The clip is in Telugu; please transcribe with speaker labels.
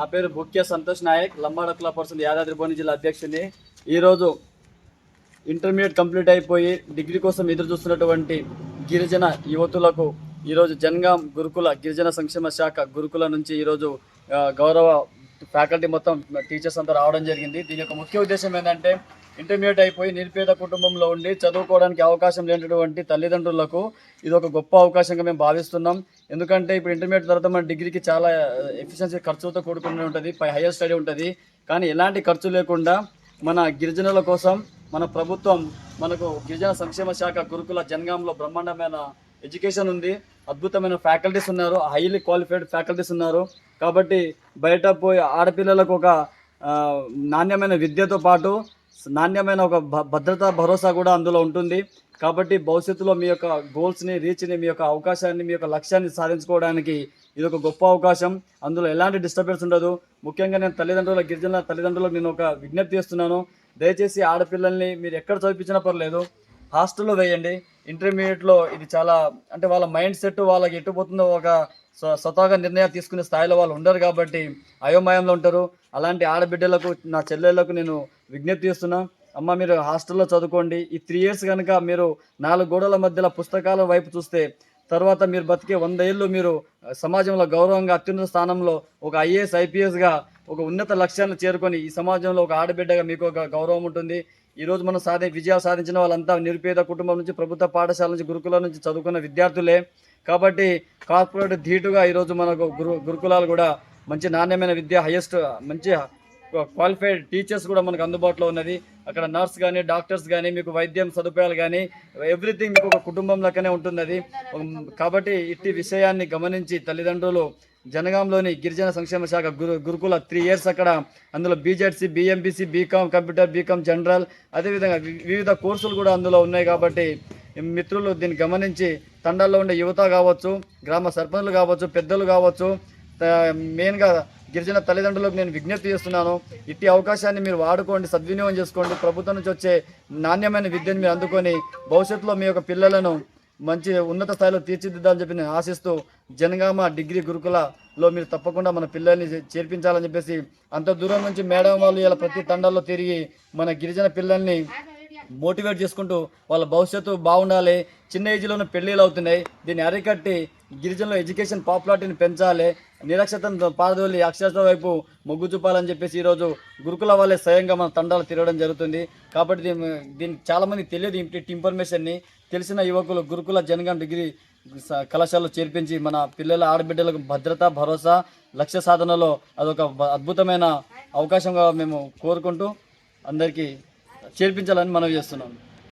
Speaker 1: నా పేరు బుక్య సంతోష్ నాయక్ లంబాడకుల పర్సన్ యాదాద్రి భువన జిల్లా అధ్యక్షుడిని. ఈరోజు ఇంటర్మీడియట్ కంప్లీట్ అయిపోయి డిగ్రీ కోసం ఎదురు చూస్తున్నటువంటి గిరిజన యువతులకు ఈరోజు జన్గాం గురుకుల గిరిజన సంక్షేమ శాఖ గురుకుల నుంచి ఈరోజు గౌరవ ఫ్యాకల్టీ మొత్తం టీచర్స్ అంతా రావడం జరిగింది. దీని యొక్క ముఖ్య ఉద్దేశం ఏంటంటే ఇంటర్మీడియట్ అయిపోయి నిరుపేద కుటుంబంలో ఉండి చదువుకోవడానికి అవకాశం లేనటువంటి తల్లిదండ్రులకు ఇది ఒక గొప్ప అవకాశంగా మేము భావిస్తున్నాం. ఎందుకంటే ఇప్పుడు ఇంటర్మీడియట్ తర్వాత మన డిగ్రీకి చాలా ఎఫిషియన్సీ ఖర్చుతో కూడుకుని ఉంటుంది పై హైయర్ స్టడీ ఉంటుంది. కానీ ఎలాంటి ఖర్చు లేకుండా మన గిరిజనుల కోసం మన ప్రభుత్వం మనకు గిరిజన సంక్షేమ శాఖ గురుకుల జనగాంలో బ్రహ్మాండమైన ఎడ్యుకేషన్ ఉంది. అద్భుతమైన ఫ్యాకల్టీస్ ఉన్నారు హైలీ క్వాలిఫైడ్ ఫ్యాకల్టీస్ ఉన్నారు. కాబట్టి బయట పోయి ఆడపిల్లలకు ఒక నాణ్యమైన విద్యతో పాటు నాణ్యమైన ఒక భ- భద్రత భరోసా కూడా అందులో ఉంటుంది. కాబట్టి భవిష్యత్తులో మీ యొక్క గోల్స్ని రీచ్ని మీ యొక్క అవకాశాన్ని మీ యొక్క లక్ష్యాన్ని సాధించుకోవడానికి ఇది ఒక గొప్ప అవకాశం. అందులో ఎలాంటి డిస్టర్బెన్స్ ఉండదు. ముఖ్యంగా నేను తల్లిదండ్రుల గిరిజన తల్లిదండ్రులకు నేను ఒక విజ్ఞప్తి చేస్తున్నాను. దయచేసి ఆడపిల్లల్ని మీరు ఎక్కడ చదివించినా పర్లేదు హాస్టల్లో వేయండి. ఇంటర్మీడియట్లో ఇది చాలా అంటే వాళ్ళ మైండ్ సెట్ వాళ్ళకి ఎట్టుపోతుందో ఒక స్వతహాగా నిర్ణయాలు తీసుకునే స్థాయిలో వాళ్ళు ఉండరు కాబట్టి అయోమయంలో ఉంటారు. అలాంటి ఆడబిడ్డలకు నా చెల్లెళ్ళకు నేను విజ్ఞప్తి చేస్తున్నా. అమ్మ మీరు హాస్టల్లో చదువుకోండి. ఈ త్రీ ఇయర్స్ కనుక మీరు నాలుగు గోడల మధ్యలో పుస్తకాల వైపు చూస్తే తర్వాత మీరు బతికే వంద ఏళ్ళు మీరు సమాజంలో గౌరవంగా అత్యున్నత స్థానంలో ఒక ఐఏఎస్ ఐపీఎస్గా ఒక ఉన్నత లక్ష్యాన్ని చేరుకొని ఈ సమాజంలో ఒక ఆడబిడ్డగా మీకు ఒక గౌరవం ఉంటుంది. ఈరోజు మనం సాధి విజయాలు సాధించిన వాళ్ళంతా నిరుపేద కుటుంబం నుంచి ప్రభుత్వ పాఠశాల నుంచి గురుకుల నుంచి చదువుకున్న విద్యార్థులే. కాబట్టి కార్పొరేట్ ధీటుగా ఈరోజు మనకు గురు గురుకులాలు కూడా మంచి నాణ్యమైన విద్య హైయెస్ట్ మంచి క్వాలిఫైడ్ టీచర్స్ కూడా మనకు అందుబాటులో ఉన్నది. అక్కడ నర్స్ కానీ డాక్టర్స్ కానీ మీకు వైద్యం సదుపాయాలు కానీ ఎవ్రీథింగ్ మీకు ఒక కుటుంబం లెక్కనే ఉంటుంది కాబట్టి ఇట్టి విషయాన్ని గమనించి తల్లిదండ్రులు జనగాంలోని గిరిజన సంక్షేమ శాఖ గురు గురుకుల త్రీ ఇయర్స్ అక్కడ అందులో BZC BMBC BCom computer BCom general అదేవిధంగా వివిధ కోర్సులు కూడా అందులో ఉన్నాయి కాబట్టి మిత్రులు దీన్ని గమనించి తండాల్లో ఉండే యువత కావచ్చు గ్రామ సర్పంచులు కావచ్చు పెద్దలు కావచ్చు మెయిన్గా గిరిజన తల్లిదండ్రులకు నేను విజ్ఞప్తి చేస్తున్నాను. ఇట్టి అవకాశాన్ని మీరు వాడుకోండి సద్వినియోగం చేసుకోండి. ప్రభుత్వం నుంచి వచ్చే నాణ్యమైన విద్యను మీరు అందుకొని భవిష్యత్తులో మీ యొక్క పిల్లలను మంచి ఉన్నత స్థాయిలో తీర్చిదిద్దాలని చెప్పి నేను ఆశిస్తూ జనగామ డిగ్రీ గురుకులలో మీరు తప్పకుండా మన పిల్లల్ని చేర్పించాలని చెప్పేసి అంత దూరం నుంచి మేడం వాళ్ళు ఇలా ప్రతి తండాల్లో తిరిగి మన గిరిజన పిల్లల్ని మోటివేట్ చేసుకుంటూ వాళ్ళ భవిష్యత్తు బాగుండాలి. చిన్న ఏజ్లోనే పెళ్ళిళ్ళు అవుతున్నాయి. దీన్ని అరికట్టి గిరిజనుల ఎడ్యుకేషన్ పాపులారిటీని పెంచాలి. నిరక్షతను పారదోలి అక్షరత వైపు మొగ్గు చూపాలని చెప్పేసి ఈరోజు గురుకుల వాళ్ళే స్వయంగా మన తండాలు తిరగడం జరుగుతుంది. కాబట్టి దీని దీనికి చాలామంది తెలియదు ఇంటి ఇన్ఫర్మేషన్ని తెలిసిన యువకులు గురుకుల జనగం డిగ్రీ కళాశాలలో చేర్పించి మన పిల్లల ఆడబిడ్డలకు భద్రత భరోసా లక్ష్య సాధనలో అదొక అద్భుతమైన అవకాశంగా మేము కోరుకుంటూ అందరికీ చేర్పించాలని మనవి చేస్తున్నాం.